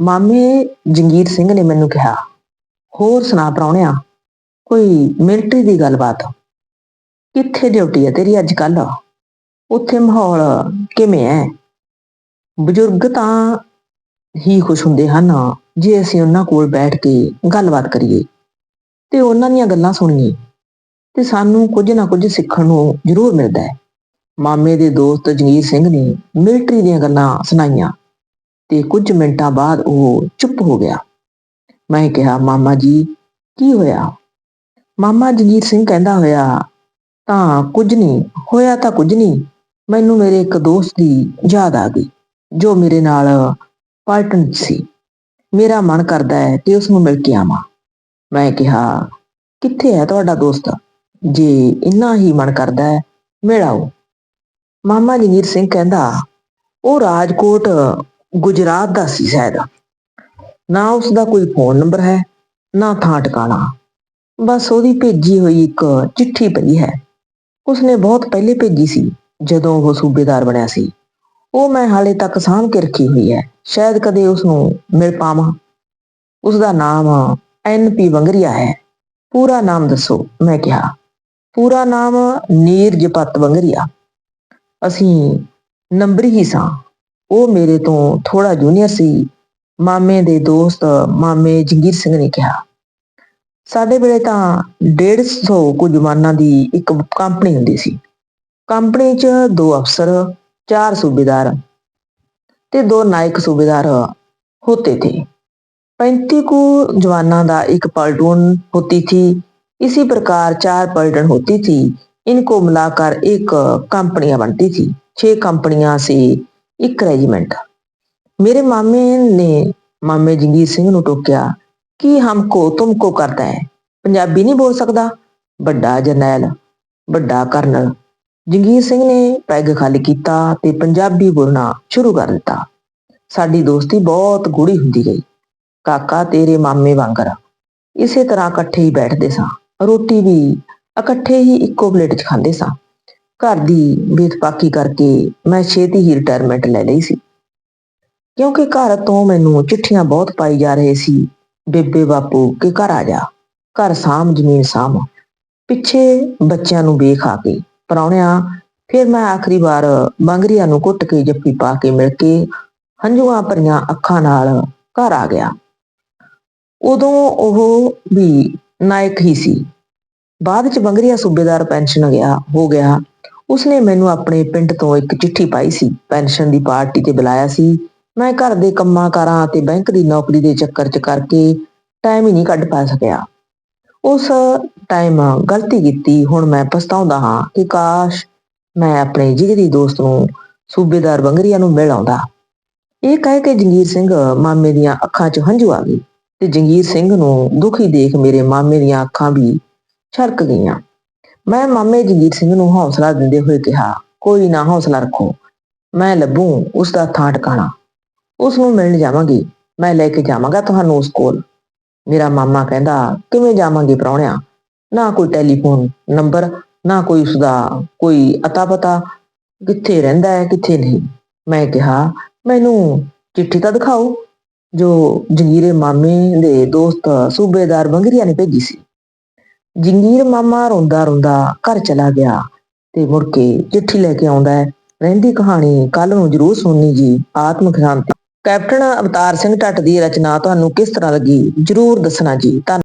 ਮਾਮੇ ਜੰਗੀਰ ਸਿੰਘ ਨੇ ਮੈਨੂੰ ਕਿਹਾ, ਹੋਰ ਸੁਣਾ ਪ੍ਰਾਹੁਣਿਆ, ਕੋਈ ਮਿਲਟਰੀ ਦੀ ਗੱਲਬਾਤ? ਕਿੱਥੇ ਡਿਊਟੀ ਹੈ ਤੇਰੀ ਅੱਜ ਕੱਲ ਉੱਥੇ ਮਾਹੌਲ ਕਿਵੇਂ ਹੈ ਬਜ਼ੁਰਗ ਤਾਂ ਹੀ ਖੁਸ਼ ਹੁੰਦੇ ਹਨ ਜੇ ਅਸੀਂ ਉਹਨਾਂ ਕੋਲ ਬੈਠ ਕੇ ਗੱਲਬਾਤ ਕਰੀਏ ਤੇ ਉਹਨਾਂ ਦੀਆਂ ਗੱਲਾਂ ਸੁਣੀਏ ਤੇ ਸਾਨੂੰ ਕੁਝ ਨਾ ਕੁਝ ਸਿੱਖਣ ਨੂੰ ਜ਼ਰੂਰ ਮਿਲਦਾ ਹੈ ਮਾਮੇ ਦੇ ਦੋਸਤ ਜੰਗੀਰ ਸਿੰਘ ਨੇ ਮਿਲਟਰੀ ਦੀਆਂ ਗੱਲਾਂ ਸੁਣਾਈਆਂ। ਤੇ ਕੁਝ ਮਿੰਟਾਂ ਬਾਅਦ ਉਹ ਚੁੱਪ ਹੋ ਗਿਆ। ਮੈਂ ਕਿਹਾ, ਮਾਮਾ ਜੀ, ਕੀ ਹੋਇਆ? ਮਾਮਾ ਜਗੀਰ ਸਿੰਘ ਕਹਿੰਦਾ ਹੋਇਆ, ਤਾਂ ਕੁਝ ਨਹੀਂ, ਹੋਇਆ ਤਾਂ ਕੁਝ ਨਹੀਂ। ਮੈਨੂੰ ਮੇਰੇ ਇੱਕ ਦੋਸਤ ਦੀ ਯਾਦ ਆ ਗਈ, ਜੋ ਮੇਰੇ ਨਾਲ ਪਾਰਟਨ ਸੀ। ਮੇਰਾ ਮਨ ਕਰਦਾ ਹੈ ਕਿ ਉਸ ਨੂੰ ਮਿਲ ਕੇ ਆਵਾਂ। ਮੈਂ ਕਿਹਾ, ਕਿੱਥੇ ਹੈ ਤੁਹਾਡਾ ਦੋਸਤ? ਜੇ ਇੰਨਾ ਹੀ ਮਨ ਕਰਦਾ ਹੈ, ਮਿਲ ਮਾਮਾ ਜਗੀਰ ਸਿੰਘ ਕਹਿੰਦਾ, ਉਹ ਰਾਜਕੋਟ ਗੁਜਰਾਤ ਦਾ ਸੀ ਸ਼ਾਇਦ। ਨਾ ਉਸ ਦਾ ਕੋਈ ਫੋਨ ਨੰਬਰ ਹੈ, ਨਾ ਥਾਂ ਟਿਕਾਣਾ। ਬਸ ਉਹਦੀ ਭੇਜੀ ਹੋਈ ਇੱਕ ਚਿੱਠੀ ਪਈ ਹੈ। ਉਸਨੇ ਬਹੁਤ ਪਹਿਲੇ ਭੇਜੀ ਸੀ, ਜਦੋਂ ਉਹ ਸੂਬੇਦਾਰ ਬਣਿਆ ਸੀ। ਉਹ ਮੈਂ ਹਾਲੇ ਤੱਕ ਸਾਂਭ ਕੇ ਰੱਖੀ ਹੋਈ ਹੈ, ਸ਼ਾਇਦ ਕਦੇ ਉਸ ਨੂੰ ਮਿਲ ਪਾਵਾਂ। ਉਸ ਦਾ ਨਾਮ ਐਨ ਪੀ ਵੰਗਰੀਆ ਹੈ। ਪੂਰਾ ਨਾਮ ਦੱਸੋ, ਮੈਂ ਕਿਹਾ। ਪੂਰਾ ਨਾਮ ਨੀਰਜਪਤ ਵੰਗਰੀਆ। ਅਸੀਂ ਨੰਬਰੀ ਹੀ ਸਾਂ। ਉਹ ਮੇਰੇ ਤੋਂ ਥੋੜਾ ਜੂਨੀਅਰ ਸੀ ਮਾਮੇ ਦੇ ਦੋਸਤ ਮਾਮੇ ਜੰਗੀਰ ਸਿੰਘ ਨੇ ਕਿਹਾ ਸਾਡੇ ਵੇਲੇ ਤਾਂ 150 ਕੁ ਜਵਾਨਾਂ ਦੀ ਇੱਕ ਕੰਪਨੀ ਹੁੰਦੀ ਸੀ ਕੰਪਨੀ 'ਚ ਦੋ ਅਫਸਰ ਚਾਰ ਸੂਬੇਦਾਰ ਤੇ ਦੋ ਨਾਇਕ ਸੂਬੇਦਾਰ होते थे पैंती को जवानों का एक पलटून होती थी इसी प्रकार चार पलटन होती थी इनको मिलाकर एक कंपनियां बनती थी छह कंपनियां से ਇੱਕ ਰੈਜੀਮੈਂਟ। ਮੇਰੇ ਮਾਮੇ ਨੇ, ਮਾਮੇ ਜੰਗੀਰ ਸਿੰਘ ਨੂੰ ਟੋਕਿਆ ਕਿ ਹਮਕੋ ਤੁਮਕੋ ਕਰਦਾ ਹੈ। ਪੰਜਾਬੀ ਨਹੀਂ ਬੋਲ ਸਕਦਾ। ਵੱਡਾ ਜਰਨੈਲ, ਵੱਡਾ ਕਰਨਲ। ਜੰਗੀਰ ਸਿੰਘ ਨੇ ਪੈਗ ਖਾਲੀ ਕੀਤਾ ਤੇ ਪੰਜਾਬੀ ਬੋਲਣਾ ਸ਼ੁਰੂ ਕਰ ਦਿੱਤਾ। ਸਾਡੀ ਦੋਸਤੀ ਬਹੁਤ ਗੂੜੀ ਹੁੰਦੀ ਗਈ। ਕਾਕਾ ਤੇਰੇ ਮਾਮੇ ਵਾਂਗਰ। ਇਸੇ ਤਰ੍ਹਾਂ ਇਕੱਠੇ ਹੀ ਬੈਠਦੇ ਸਾਂ। ਰੋਟੀ ਵੀ ਇਕੱਠੇ ਹੀ ਇੱਕੋ ਪਲੇਟ 'ਚ ਖਾਂਦੇ ਸਾਂ। ਘਰ ਦੀ ਬੇਤਪਾਕੀ ਕਰਕੇ ਮੈਂ ਛੇਤੀ ਹੀ ਰਿਟਾਇਰਮੈਂਟ ਲੈ ਲਈ ਸੀ। ਕਿਉਂਕਿ ਘਰ ਤੋਂ ਮੈਨੂੰ ਚਿੱਠੀਆਂ ਬਹੁਤ ਪਾਈ ਜਾ ਰਹੇ ਸੀ, ਬੇਬੇ ਬਾਪੂ ਕਿ ਘਰ ਆ ਜਾ, ਘਰ ਸਾਂਭ, ਜ਼ਮੀਨ ਸਾਂਭ। ਪਿੱਛੇ ਬੱਚਿਆਂ ਨੂੰ ਵੇਖ ਆ ਕੇ ਪਰਾਉਣਿਆਂ ਫਿਰ ਮੈਂ ਆਖਰੀ ਵਾਰ ਬੰਗਰੀਆਂ ਨੂੰ ਕੁੱਟ ਕੇ ਜੱਫੀ ਪਾ ਕੇ ਮਿਲ ਕੇ ਹੰਝੂਆਂ ਭਰੀਆਂ ਅੱਖਾਂ ਨਾਲ ਘਰ ਆ ਗਿਆ। ਉਦੋਂ ਉਹ ਵੀ ਨਾਇਕ ਹੀ ਸੀ। ਬਾਅਦ ਚ ਬੰਗਰੀਆ ਸੂਬੇਦਾਰ ਪੈਨਸ਼ਨ ਗਿਆ, ਹੋ ਗਿਆ। ਉਸਨੇ ਮੈਨੂੰ ਆਪਣੇ ਪਿੰਡ ਤੋਂ ਇੱਕ ਚਿੱਠੀ ਪਾਈ ਸੀ। ਪੈਨਸ਼ਨ ਦੀ ਪਾਰਟੀ ਤੇ ਬੁਲਾਇਆ ਸੀ। ਮੈਂ ਘਰ ਦੇ ਕੰਮਾਂ ਕਾਰਾਂ ਅਤੇ ਬੈਂਕ ਦੀ ਨੌਕਰੀ ਦੇ ਚੱਕਰ ਚ ਕਰਕੇ ਟਾਈਮ ਹੀ ਨਹੀਂ ਕੱਢ ਪਾ ਸਕਿਆ। ਉਸ ਟਾਈਮ ਗਲਤੀ ਕੀਤੀ। ਹੁਣ ਮੈਂ ਪਛਤਾਉਂਦਾ ਹਾਂ ਕਿ ਕਾਸ਼ ਮੈਂ ਆਪਣੇ ਜਿਗਰੀ ਦੋਸਤ ਨੂੰ ਸੂਬੇਦਾਰ ਬੰਗਰੀਆ ਨੂੰ ਮਿਲ ਆਉਂਦਾ। ਇਹ ਕਹਿ ਕੇ ਜੰਗੀਰ ਸਿੰਘ ਮਾਮੇ ਦੀਆਂ ਅੱਖਾਂ 'ਚ ਹੰਝੂ ਆ ਗਏ ਤੇ ਜੰਗੀਰ ਸਿੰਘ ਨੂੰ ਦੁਖੀ ਦੇਖ ਮੇਰੇ ਮਾਮੇ ਦੀਆਂ ਅੱਖਾਂ ਵੀ ਛਲਕ ਗਈਆਂ। ਮੈਂ ਮਾਮੇ ਜੰਗੀਰ ਸਿੰਘ ਨੂੰ ਹੌਸਲਾ ਦਿੰਦੇ ਹੋਏ ਕਿਹਾ, ਕੋਈ ਨਾ ਹੌਸਲਾ ਰੱਖੋ। ਮੈਂ ਲੱਭੂ ਉਸ ਦਾ ਥਾਂ ਟਿਕਾਣਾ। ਉਸ ਨੂੰ ਮਿਲਣ ਜਾਵਾਂਗੀ। ਮੈਂ ਲੈ ਕੇ ਜਾਵਾਂਗਾ ਤੁਹਾਨੂੰ ਉਸ ਕੋਲ। ਮੇਰਾ ਮਾਮਾ ਕਹਿੰਦਾ, ਕਿਵੇਂ ਜਾਵਾਂਗੇ ਪ੍ਰਾਹੁਣਿਆ? ਨਾ ਕੋਈ ਟੈਲੀਫੋਨ ਨੰਬਰ, ਨਾ ਕੋਈ ਉਸ ਦਾ ਕੋਈ ਅਤਾ ਪਤਾ ਕਿੱਥੇ ਰਹਿੰਦਾ ਹੈ, ਕਿੱਥੇ ਨਹੀਂ? ਮੈਂ ਕਿਹਾ, ਮੈਨੂੰ ਚਿੱਠੀ ਤਾਂ ਦਿਖਾਓ, ਜੋ ਜੰਗੀਰੇ ਮਾਮੇ ਦੇ ਦੋਸਤ, ਸੂਬੇਦਾਰ ਬੰਗਰੀਆ ਨੇ ਭੇਜੀ ਸੀ। ਜੰਗੀਰ ਮਾਮਾ ਰੋਂਦਾ ਰੋਂਦਾ ਘਰ ਚਲਾ ਗਿਆ ਤੇ ਮੁੜ ਕੇ ਚਿੱਠੀ ਲੈ ਕੇ ਆਉਂਦਾ ਹੈ। ਰਹਿੰਦੀ ਕਹਾਣੀ ਕੱਲ ਨੂੰ ਜਰੂਰ ਸੁਣਨੀ ਜੀ, ਆਤਮ ਸ਼ਾਂਤੀ। ਕੈਪਟਨ ਅਵਤਾਰ ਸਿੰਘ ਢੱਟ ਦੀ ਰਚਨਾ ਤੁਹਾਨੂੰ ਕਿਸ ਤਰ੍ਹਾਂ ਲੱਗੀ, ਜਰੂਰ ਦੱਸਣਾ ਜੀ। ਧੰਨ